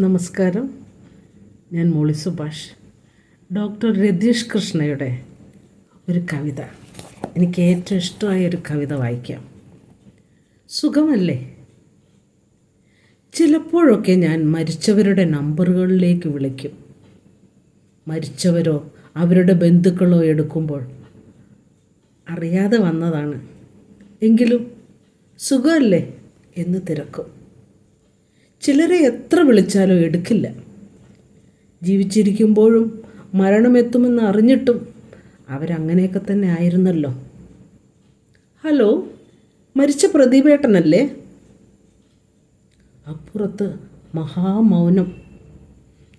നമസ്കാരം. ഞാൻ മോളി സുഭാഷ്. ഡോക്ടർ രതീഷ് കൃഷ്ണയുടെ ഒരു കവിത. എനിക്ക് ഏറ്റവും ഇഷ്ടമായ ഒരു കവിത വായിക്കാം. സുഖമല്ലേ? ചിലപ്പോഴൊക്കെ ഞാൻ മരിച്ചവരുടെ നമ്പറുകളിലേക്ക് വിളിക്കും. മരിച്ചവരോ അവരുടെ ബന്ധുക്കളോ എടുക്കുമ്പോൾ അറിയാതെ വന്നതാണ്. എങ്കിലും സുഖമല്ലേ എന്ന് തിരക്കും. ചിലരെ എത്ര വിളിച്ചാലും എടുക്കില്ല. ജീവിച്ചിരിക്കുമ്പോഴും മരണമെത്തുമെന്ന് അറിഞ്ഞിട്ടും അവരങ്ങനെയൊക്കെ തന്നെ ആയിരുന്നല്ലോ. ഹലോ മരിച്ച പ്രദീപേട്ടനല്ലേ? അപ്പുറത്ത് മഹാമൗനം.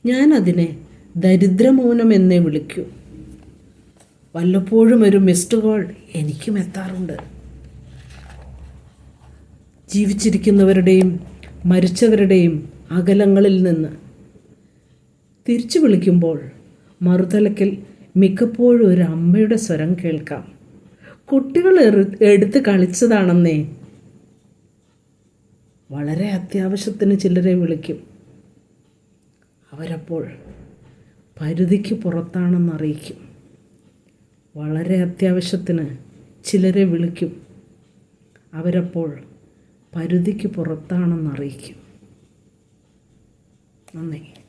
ഞാനതിനെ ദരിദ്രമൗനം എന്നേ വിളിക്കൂ. വല്ലപ്പോഴും ഒരു മിസ്ഡ് കോൾ എനിക്കും എത്താറുണ്ട്. ജീവിച്ചിരിക്കുന്നവരുടെയും മരിച്ചവരുടെയും അകലങ്ങളിൽ നിന്ന്. തിരിച്ചു വിളിക്കുമ്പോൾ മറുതലക്കിൽ മിക്കപ്പോഴും ഒരു അമ്മയുടെ സ്വരം കേൾക്കാം. കുട്ടികൾ എടുത്ത് കളിച്ചതാണെന്നേ. വളരെ അത്യാവശ്യത്തിന് ചിലരെ വിളിക്കും. അവരപ്പോൾ പരിധിക്ക് പുറത്താണെന്ന് അറിയിക്കും. വളരെ അത്യാവശ്യത്തിന് ചിലരെ വിളിക്കും. അവരപ്പോൾ പരിധിക്ക് പുറത്താണെന്ന് അറിയിക്കും. നന്ദി.